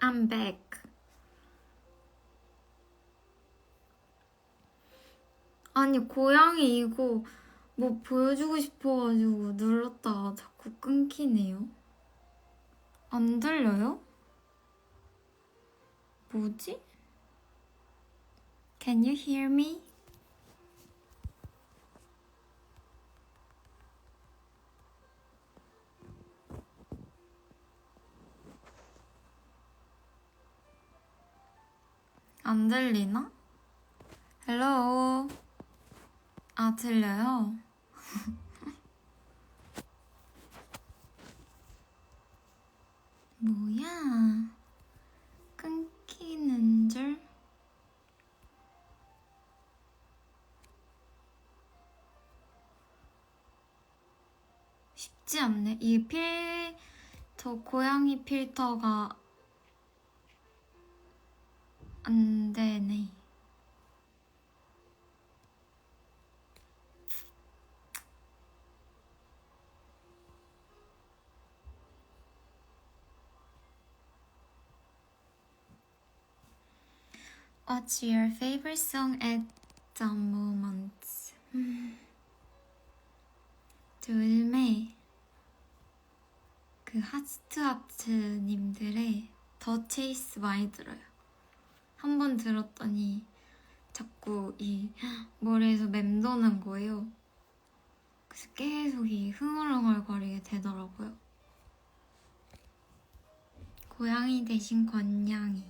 I'm back. 아니 고양이 이거 뭐 보여주고 싶어가지고 눌렀다가 자꾸 끊기네요. 안 들려요? 뭐지? Can you hear me? 안 들리나? 헬로. 아, 들려요? 뭐야? 끊기는 줄? 쉽지 않네. 이 필, 저 고양이 필터가 안 되네. What's your favorite song at the moment? 음. 요즘에 그 하트 하트님들의 더 체이스 많이 들어요. 한 번 들었더니 자꾸 이 머리에서 맴도는 거예요. 그래서 계속 이 흥얼흥얼거리게 되더라고요. 고양이 대신 권냥이.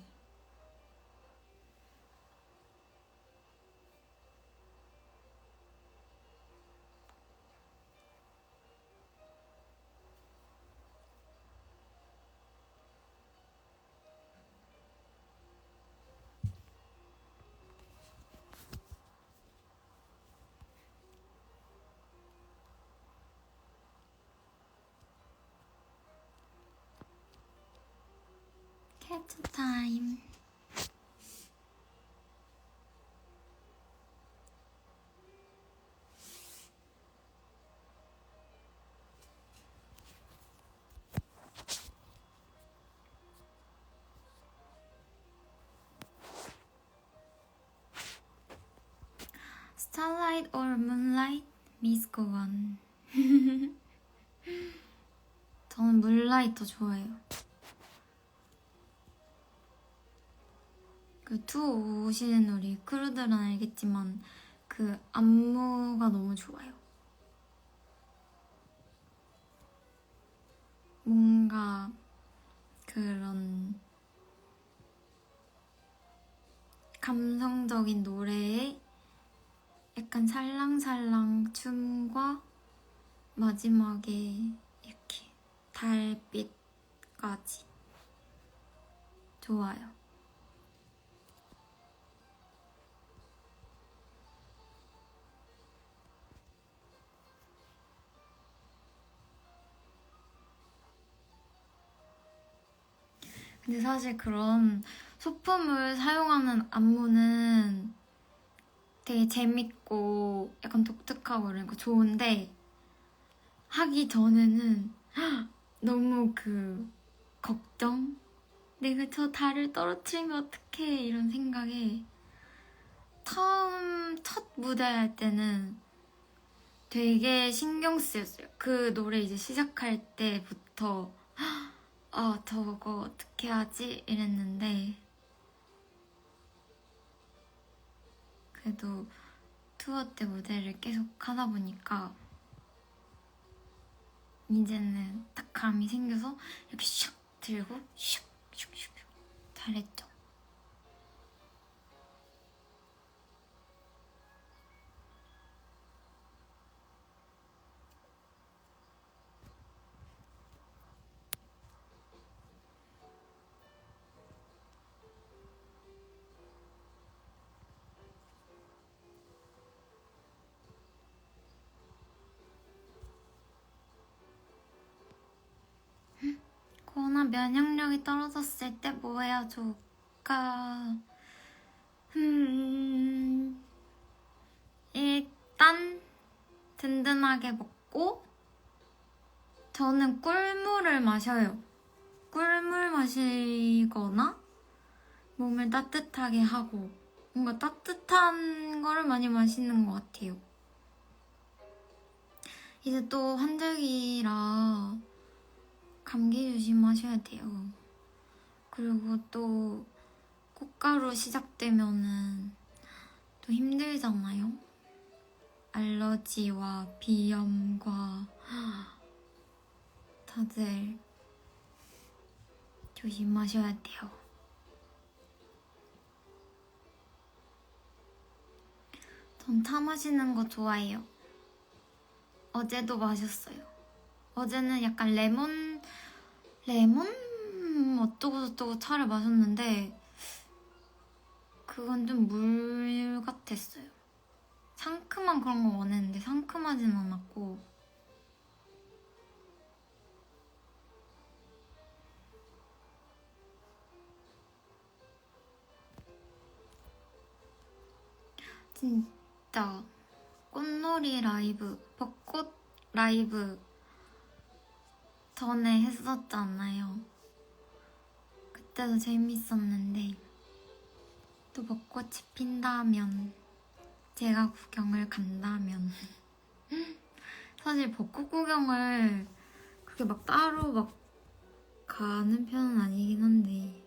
Cat time. Starlight or moonlight? Miss 고원. 저는 물라이트 더 좋아해요. 그투 오시는 우리 크루들은 알겠지만 그 안무가 너무 좋아요. 뭔가 그런 감성적인 노래에 약간 살랑살랑 춤과 마지막에 이렇게 달빛까지 좋아요. 근데 사실 그런 소품을 사용하는 안무는 되게 재밌고 약간 독특하고 이런 거 좋은데 하기 전에는 너무 그 걱정? 내가 저 달을 떨어뜨리면 어떡해 이런 생각에 처음 첫 무대 할 때는 되게 신경 쓰였어요. 그 노래 이제 시작할 때부터 아 저거 어떻게 하지 이랬는데 그래도 투어 때 무대를 계속 하다 보니까 이제는 딱 감이 생겨서 이렇게 슉 들고 슉슉슉 잘했죠. 코로나 면역력이 떨어졌을 때 뭐 해야 좋을까? 음, 일단 든든하게 먹고 저는 꿀물을 마셔요. 꿀물 마시거나 몸을 따뜻하게 하고 뭔가 따뜻한 거를 많이 마시는 것 같아요. 이제 또 환절기라 감기 조심하셔야 돼요. 그리고 또 꽃가루 시작되면은 또 힘들잖아요. 알러지와 비염과 다들 조심하셔야 돼요. 전 차 마시는 거 좋아해요. 어제도 마셨어요. 어제는 약간 레몬, 레몬 어쩌고저쩌고 차를 마셨는데, 그건 좀 물 같았어요. 상큼한 그런 거 원했는데 상큼하진 않았고, 진짜 꽃놀이 라이브, 벚꽃 라이브 전에 했었잖아요. 그때도 재밌었는데 또 벚꽃이 핀다면 제가 구경을 간다면 사실 벚꽃 구경을 그게 막 따로 막 가는 편은 아니긴 한데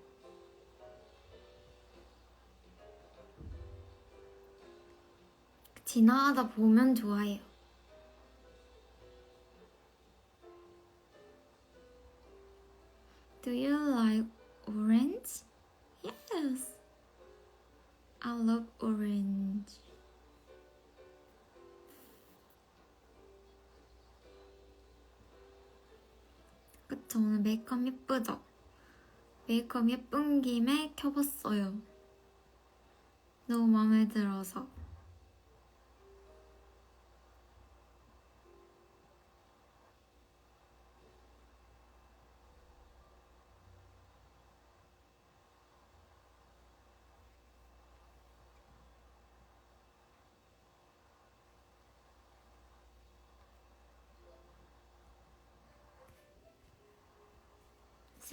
지나가다 보면 좋아해요. Do you like orange? Yes. I love orange. 그쵸, 오늘 메이크업 예쁘죠? 메이크업 예쁜 김에 켜봤어요. 너무 마음에 들어서.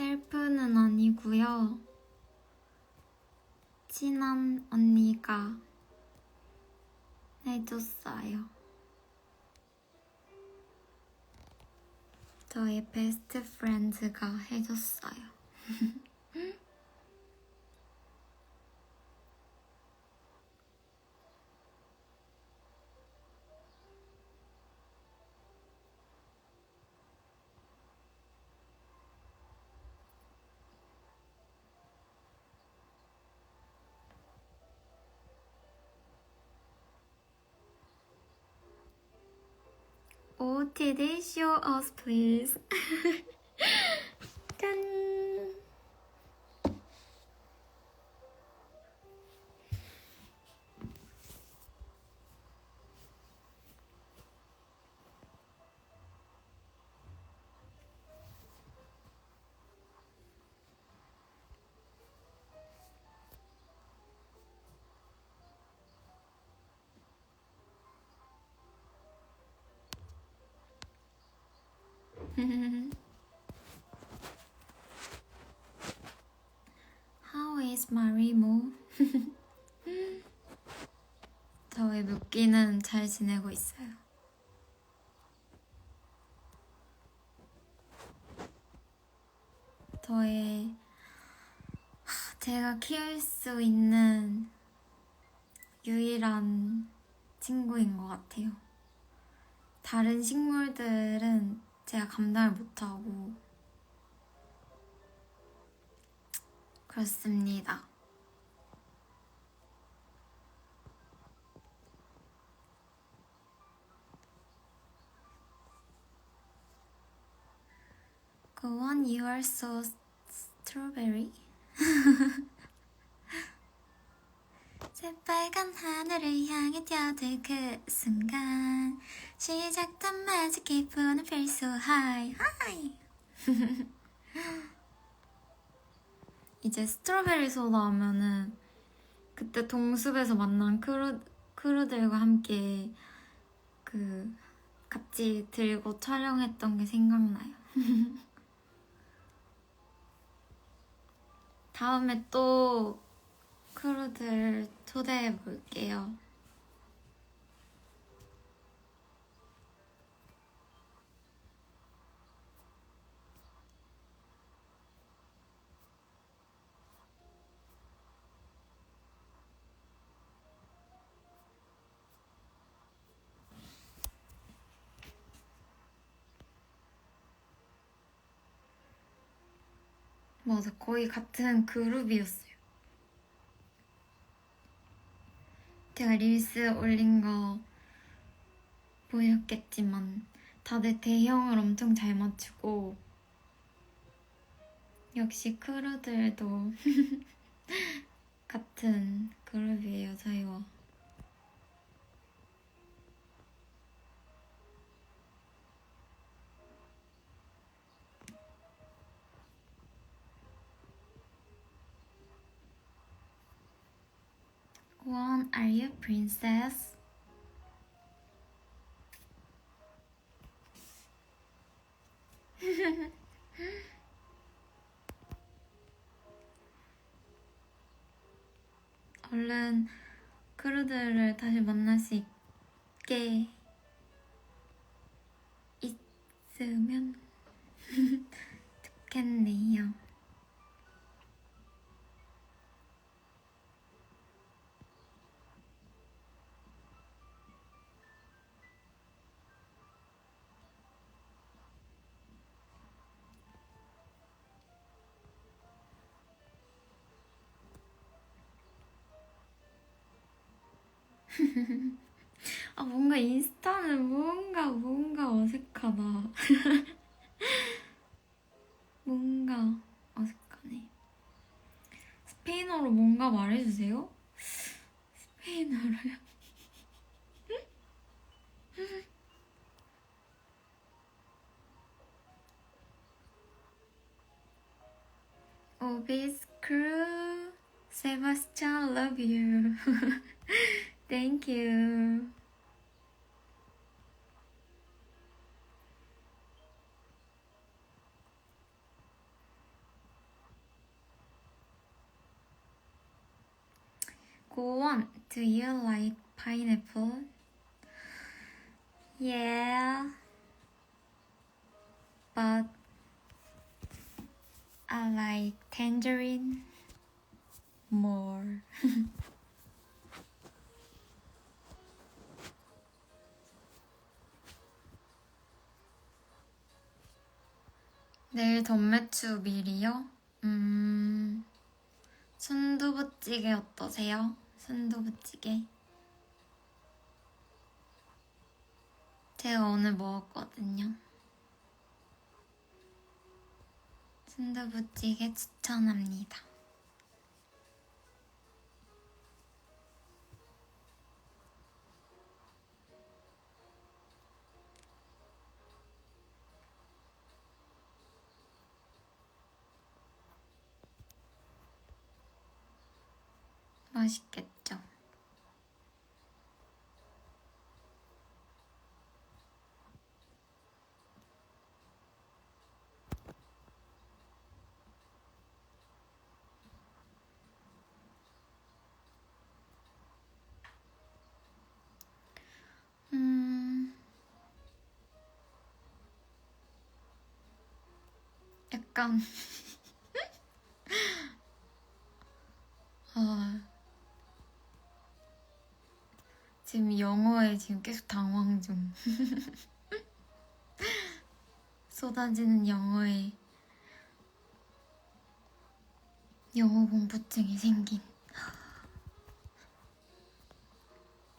셀프는 아니고요. 친한 언니가 해줬어요. 저의 베스트 프렌즈가 해줬어요. Oh, OOTD show us please. How is Marimo? 저의 묵기는 잘 지내고 있어요. 저의 하, 제가 키울 수 있는 유일한 친구인 것 같아요. 다른 식물들은 제가 감당을 못하고 그렇습니다. Go on, you are so strawberry. 새빨간 하늘을 향해 뛰어들 그 순간 시작된 magic 기분은 feel so high high 이제 스트로베리 소다 하면은 그때 동숲에서 만난 크루, 크루들과 함께 그 같이 들고 촬영했던 게 생각나요. 다음에 또 크루들 초대해 볼게요. 맞아, 거의 같은 그룹이었어요. 제가 릴스 올린 거 보였겠지만 다들 대형을 엄청 잘 맞추고 역시 크루들도 같은 그룹이에요, 저희와. One, are you princess? 얼른 크루들을 다시 만날 수 있게 있으면 좋겠네요. 인스타는 뭔가 뭔가 어색하다. 뭔가 어색하네. 스페인어로 뭔가 말해주세요. 스페인어로요? 오비스 크루 세바스찬 love you. Thank you. Go on. Do you like pineapple? Yeah. But I like tangerine more. 내일 덤매추 미리요? 음, 순두부찌개 어떠세요? 순두부찌개. 제가 오늘 먹었거든요. 순두부찌개 추천합니다. 맛있겠죠? 약간 아 지금 영어에 지금 계속 당황 중. 쏟아지는 영어에 영어 공부증이 생긴.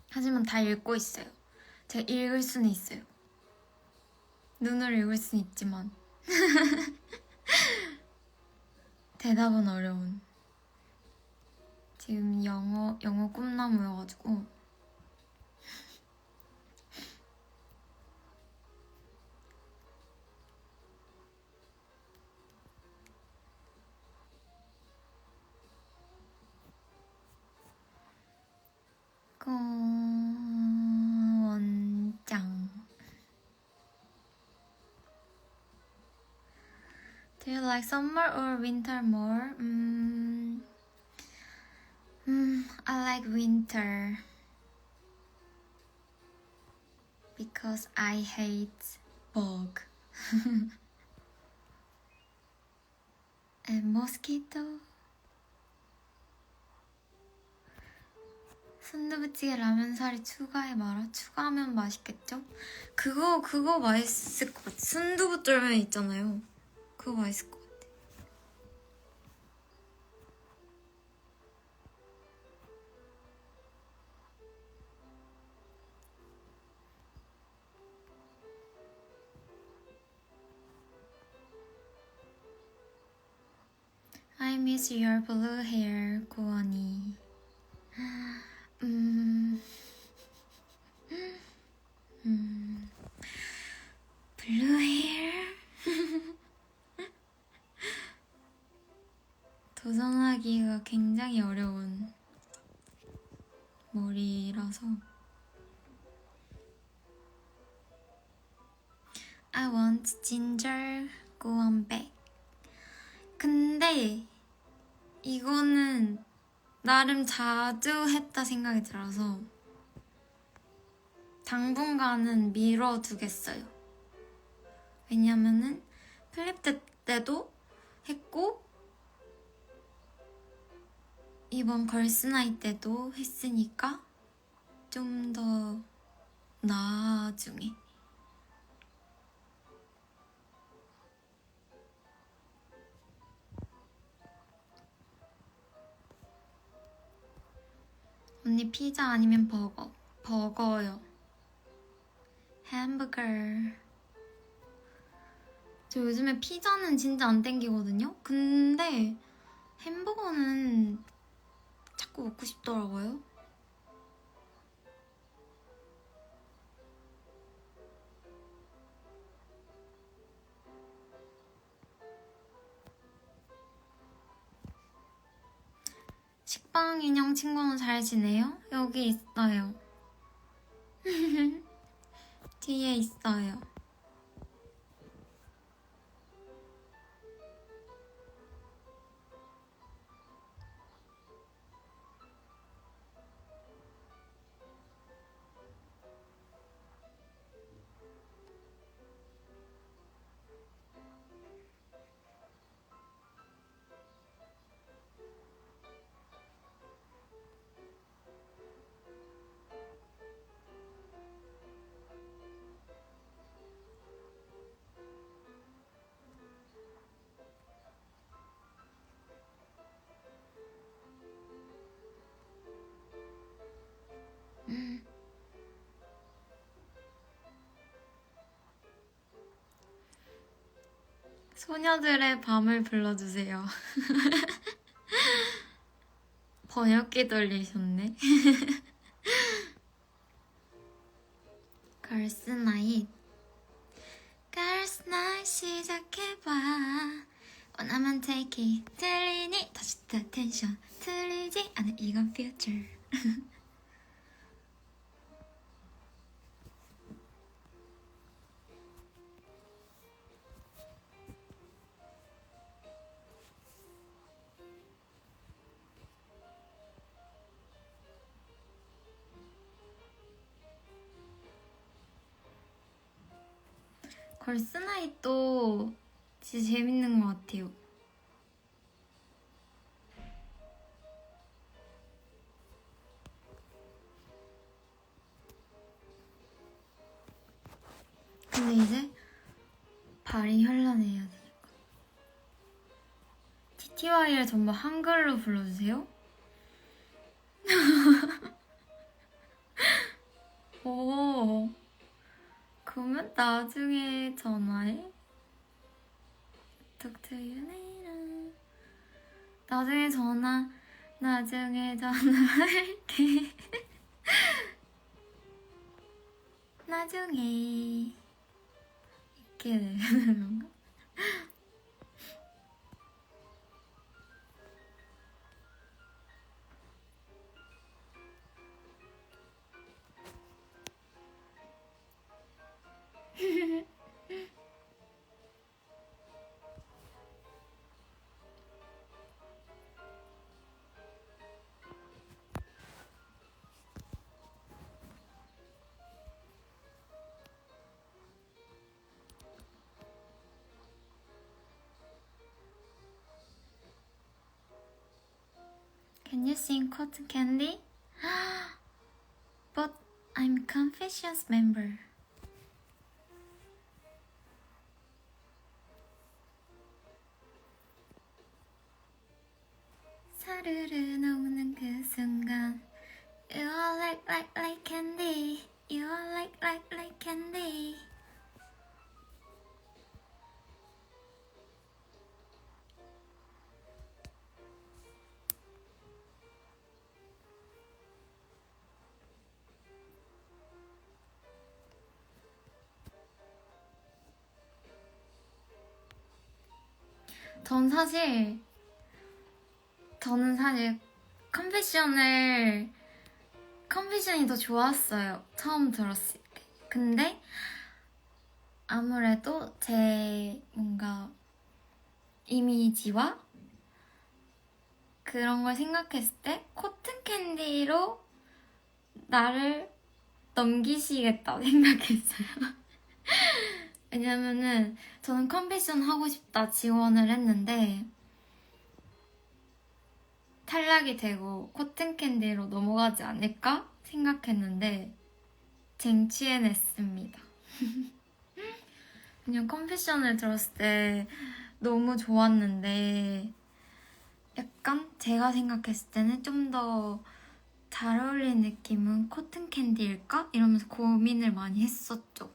하지만 다 읽고 있어요. 제가 읽을 수는 있어요. 눈으로 읽을 수는 있지만 대답은 어려운. 지금 영어 영어 꿈나무여가지고 Do you like summer or winter more? 음, like winter because I hate bug and mosquito. 순두부찌개 라면 사리 추가해 말아. 추가하면 맛있겠죠? 그거 그거 맛있을 것 같아. 순두부 쫄면 있잖아요. 그거 맛있을 것 같아. I miss your blue hair, 고원이. 음, 음, 굉장히 어려운 머리라서. I want ginger, go on back. 근데 이거는 나름 자주 했다 생각이 들어서 당분간은 미뤄두겠어요. 왜냐면은 플립 때도 했고 이번 걸스나이 때도 했으니까 좀 더 나중에. 언니 피자 아니면 버거 버거요. 햄버거. 저 요즘에 피자는 진짜 안 땡기거든요? 근데 햄버거는 자꾸 먹고 싶더라고요 식빵 인형 친구는 잘 지내요? 여기 있어요. 뒤에 있어요. 소녀들의 밤을 불러주세요. 번역기 돌리셨네. 걸스 나잇. 걸스 나잇 시작해봐. 원하면 take it. 들리니 다시 더 텐션. 들리지 않아 이건 future 걸스나잇도 진짜 재밌는 것 같아요. 근데 이제 발이 현란해야 되니까. TTY를 전부 한글로 불러주세요. 나중에 전화해. Later. 나중에 전화, 나중에 전화할게. 나중에. 이렇게 되는 건가? You sing Cotton Candy? But I'm Confessions member. 전 사실 저는 사실 컨페션을 컨페션이 더 좋았어요. 처음 들었을 때. 근데 아무래도 제 뭔가 이미지와 그런 걸 생각했을 때 코튼 캔디로 나를 넘기시겠다 생각했어요 왜냐면은 저는 컨페션 하고 싶다 지원을 했는데 탈락이 되고 코튼 캔디로 넘어가지 않을까 생각했는데 쟁취해냈습니다. 그냥 컨페션을 들었을 때 너무 좋았는데 약간 제가 생각했을 때는 좀 더 잘 어울리는 느낌은 코튼 캔디일까? 이러면서 고민을 많이 했었죠.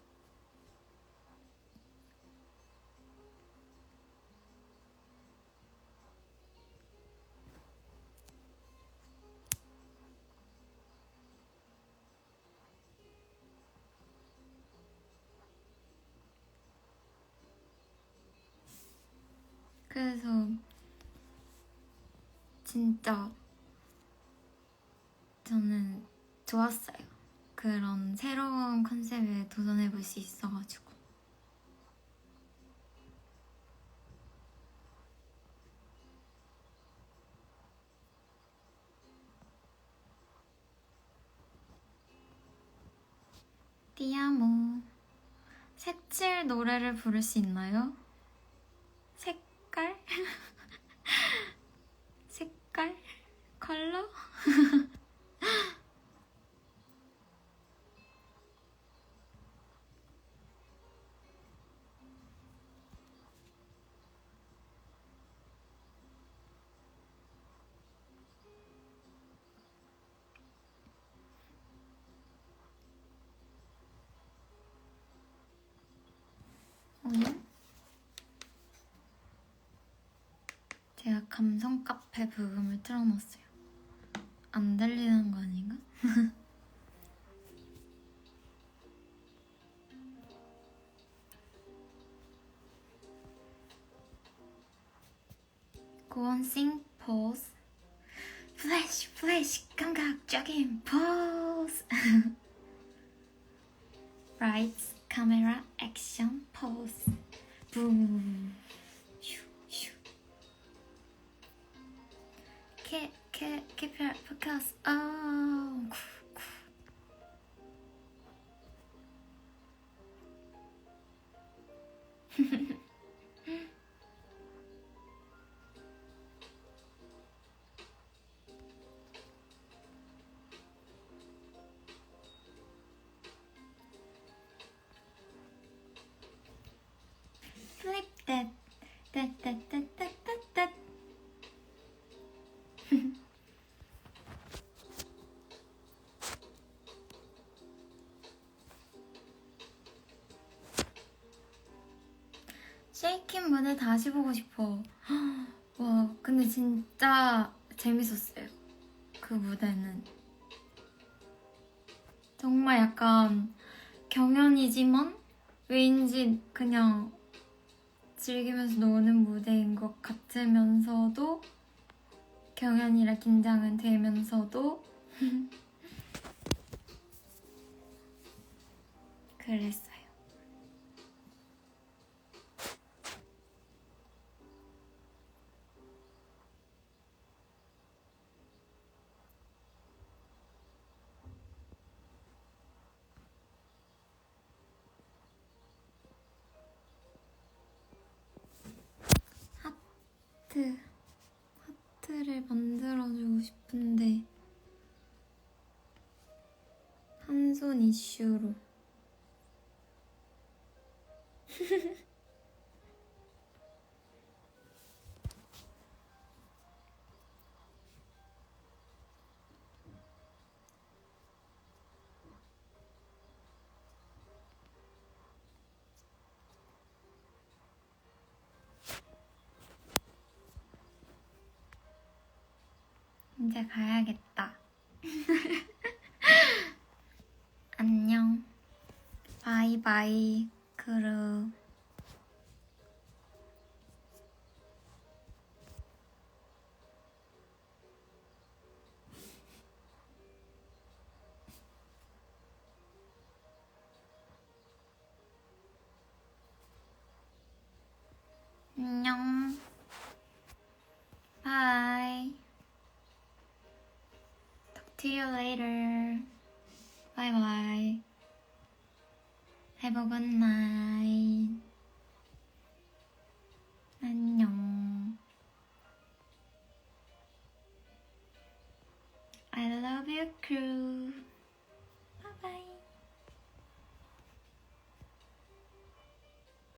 그래서 진짜 저는 좋았어요. 그런 새로운 컨셉에 도전해볼 수 있어가지고. 띠아모. 색칠 노래를 부를 수 있나요? 색깔? 색깔? 컬러? 제가 감성 카페 부금을 틀어놨어요. 안 들리는 거아 쉐이킨 무대 다시 보고 싶어. 와, 근데 진짜 재밌었어요. 그 무대는. 왼손 이슈로. 이제 가야겠다. 바이바이, 크루. 안녕. 바이. Talk to you later. Good night. 안녕. I love you, crew.